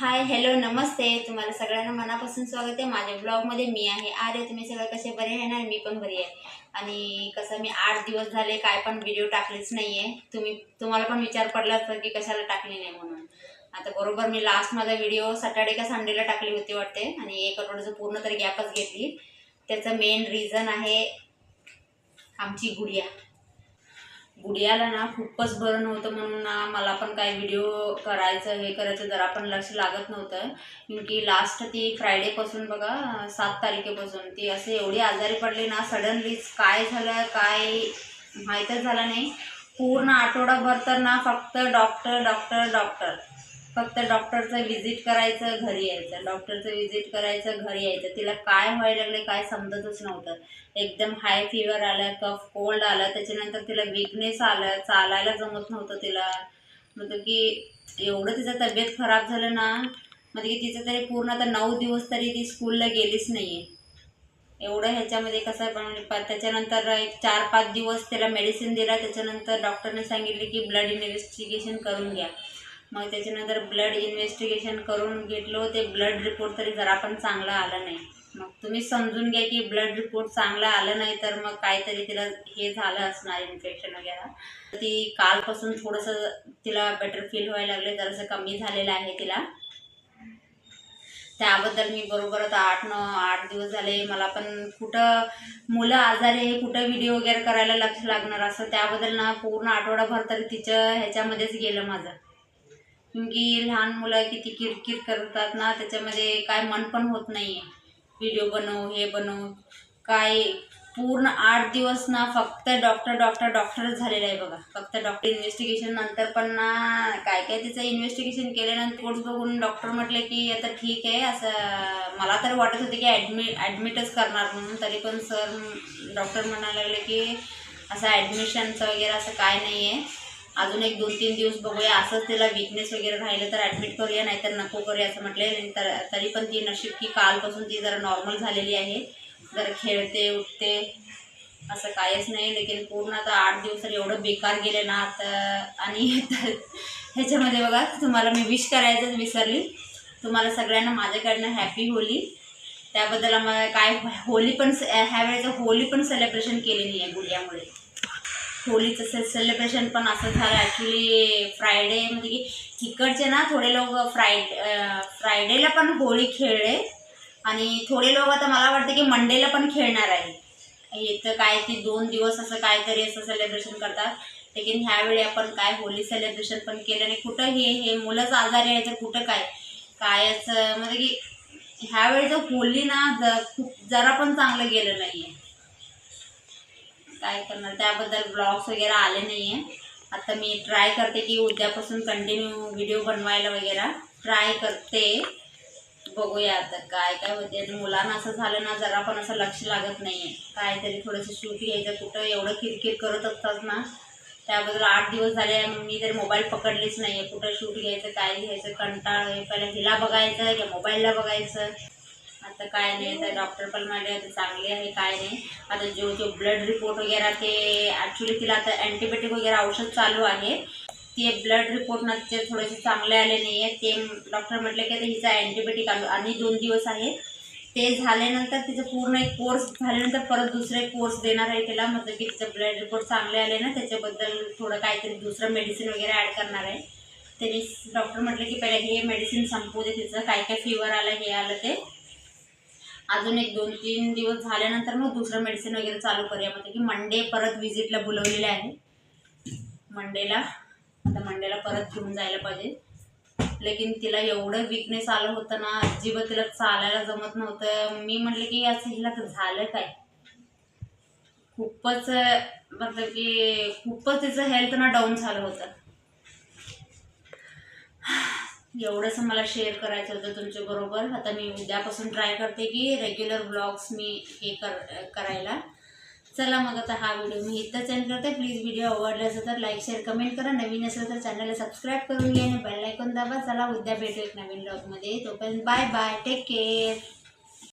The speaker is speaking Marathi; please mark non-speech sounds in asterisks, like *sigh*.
हाय हॅलो नमस्ते. तुम्हाला सगळ्यांना मनापासून स्वागत आहे. माझ्या ब्लॉगमध्ये मी आहे. अरे तुम्ही सगळं कसे बरे आहे ना? मी पण बरी आहे. आणि कसं मी आठ दिवस झाले काय पण व्हिडिओ टाकलेच नाही आहे तुम्ही तुम्हाला पण विचार पडला असता की कशाला टाकली नाही म्हणून. आता बरोबर मी लास्ट माझा व्हिडिओ सॅटर्डे का संडेला टाकली होती वाटते. आणि एक आठवड्याचं पूर्ण तरी गॅपच घेतली. त्याचं मेन रिझन आहे आमची गुडिया. गुडियाला ना खूपच बरं नव्हतं म्हणून ना मला पण काय व्हिडिओ करायचं हे करायचं जरा पण लक्ष लागत नव्हतं. की लास्ट ती फ्रायडेपासून बघा सात तारखेपासून ती असे एवढी आजारी पडली ना सडनलीच काय झालं काय माहीतच झालं नाही. पूर्ण आठवडाभर तर ना फक्त डॉक्टर डॉक्टर डॉक्टर फक्त डॉक्टरचं व्हिजिट करायचं घरी यायचं. डॉक्टरचं व्हिजिट करायचं घरी यायचं. तिला काय व्हायला लागले काय समजतच नव्हतं. एकदम हाय फिवर आलं कफ कोल्ड आलं. त्याच्यानंतर तिला विकनेस आलं चालायला जमत नव्हतं तिला. म्हणजे की एवढं तिचं तब्येत खराब झालं ना म्हणजे की तिचं तरी पूर्ण आता नऊ दिवस तरी ती स्कूलला गेलीच नाही आहे एवढं ह्याच्यामध्ये कसं पण प- त्याच्यानंतर एक चार पाच दिवस त्याला मेडिसिन दिला. त्याच्यानंतर डॉक्टरने सांगितले की ब्लड इन्व्हेस्टिगेशन करून घ्या. मग त्याच्यानंतर ब्लड इन्व्हेस्टिगेशन करून घेतलो ते ब्लड रिपोर्ट तरी जरा पण चांगला आला नाही. मग तुम्ही समजून घ्या की ब्लड रिपोर्ट चांगला आलं नाही तर मग काहीतरी तिला हे झालं असणार इन्फेक्शन वगैरे. ती कालपासून थोडंसं तिला बेटर फील व्हायला लागले जरासं कमी झालेलं आहे तिला. त्याबद्दल मी बरोबर आता आठ नऊ आठ दिवस झाले मला पण कुठं मुलं आजारी आहे कुठं व्हिडिओ वगैरे करायला लक्ष लागणार असं त्याबद्दल ना पूर्ण आठवडाभर तरी तिचं ह्याच्यामध्येच गेलं माझं. की लहान मुलं किती किरकिर करतात ना त्याच्यामध्ये काय मन पण होत नाही आहे व्हिडिओ बनव हे बनव. काय पूर्ण आठ दिवस ना फक्त डॉक्टर डॉक्टर डॉक्टरच झालेलं आहे बघा. फक्त डॉक्टर इन्व्हेस्टिगेशन नंतर पण ना काय काय तिचं इन्व्हेस्टिगेशन केल्यानंतर कोर्स बघून डॉक्टर म्हटले की आता ठीक आहे असं मला तर वाटत होते की ॲडमिट ॲडमिटच करणार म्हणून. तरी पण सर डॉक्टर म्हणायला लागले की असं ॲडमिशनचं वगैरे असं काय नाही आहे अजून एक दोन तीन दिवस बघूया. असंच तिला विकनेस वगैरे राहिलं तर ॲडमिट करूया नाहीतर नको करूया असं म्हटले तर तरी पण ती नशीब की कालपासून ती जरा नॉर्मल झालेली आहे. जरा खेळते उठते असं काहीच नाही. लेकिन पूर्ण आता आठ दिवस तर एवढं बेकार गेले ना आता आणि *laughs* ह्याच्यामध्ये बघा तुम्हाला मी विश करायचंच विसरली. तुम्हाला सगळ्यांना माझ्याकडनं हॅपी होली. त्याबद्दल आम्हाला काय होली पण ह्या वेळेचं होली पण सेलिब्रेशन केली नाही आहे गुडियामुळे होलीचं से सेलिब्रेशन पण असं झालं. ॲक्च्युली फ्रायडे म्हणजे की तिकडचे ना थोडे लोक फ्राय फ्रायडेला पण होळी खेळले. आणि थोडे लोक आता मला वाटतं की मंडेला पण खेळणार आहे. इथं काय ती दोन दिवस असं काहीतरी असं सेलिब्रेशन करतात. लेकिन ह्यावेळी आपण काय होली सेलिब्रेशन पण केलं आणि कुठं हे हे मुलंच आजारी आहे तर कुठं काय? कायच म्हणजे की ह्यावेळी तर होली ना ज खूप जरा पण चांगलं गेलं नाही आहे काय करणार? त्याबद्दल ब्लॉग्स वगैरे आले नाही आहे आता मी ट्राय करते की उद्यापासून कंटिन्यू व्हिडिओ बनवायला वगैरे. ट्राय करते. बघूया आता काय काय होते. मुलांना असं झालं ना जरा पण असं लक्ष लागत नाही आहे काहीतरी थोडंसं शूट घ्यायचं कुठं एवढं किरकिर करत असतात ना. त्याबद्दल आठ दिवस झाले मी तर मोबाईल पकडलीच नाही आहे कुठं शूट घ्यायचं काय घ्यायचं कंटाळ पहिला पहिलं हिला बघायचं की मोबाईलला बघायचं. आता काय नाही तर डॉक्टर पण म्हणले होते चांगले आहे काय नाही. आता जो जो ब्लड रिपोर्ट वगैरे ते ॲक्च्युली तिला आता अँटीबायोटिक वगैरे औषध चालू आहे. ते ब्लड रिपोर्ट ना ते थोडेसे चांगले आले नाही आहे ते डॉक्टर म्हटले की आता हिचा अँटीबायोटिक आलो. आणि दोन दिवस आहे. ते झाल्यानंतर तिचं पूर्ण एक कोर्स झाल्यानंतर परत दुसरे कोर्स देणार आहे तिला. मतलब की तिचं ब्लड रिपोर्ट चांगले आले ना त्याच्याबद्दल थोडं काहीतरी दुसरं मेडिसिन वगैरे ॲड करणार आहे. त्यांनी डॉक्टर म्हटले की पहिले हे मेडिसिन संपू दे तिचं. काय काय फिवर आलं हे आलं ते. अजून एक दोन तीन दिवस झाल्यानंतर मग दुसरं मेडिसिन वगैरे चालू करूया. म्हणजे की मंडे परत विजिटला बोलवलेले आहे. मंडेला आता मंडेला परत घेऊन जायला पाहिजे. लेकिन तिला एवढं विकनेस आलं होतं ना अजिबात तिला चालायला जमत नव्हतं. मी म्हटलं की असं हिला तर झालं काय? खूपच मतलब की खूपच तिचं हेल्थ ना डाऊन झालं होतं. एवढंच मला शेअर करायचं होतं तुमच्याबरोबर आता मी उद्यापासून ट्राय करते की रेग्युलर ब्लॉग्स मी हे कर करायला. चला मग आता हा व्हिडिओ मी इथं एंड करते. प्लीज व्हिडिओ आवडला असेल तर लाईक शेअर कमेंट करा. नवीन असेल तर चॅनलला सबस्क्राईब करून घ्या आणि बेल आयकॉन दाबा. चला उद्या भेटू एक नवीन ब्लॉगमध्ये तोपर्यंत बाय बाय टेक केअर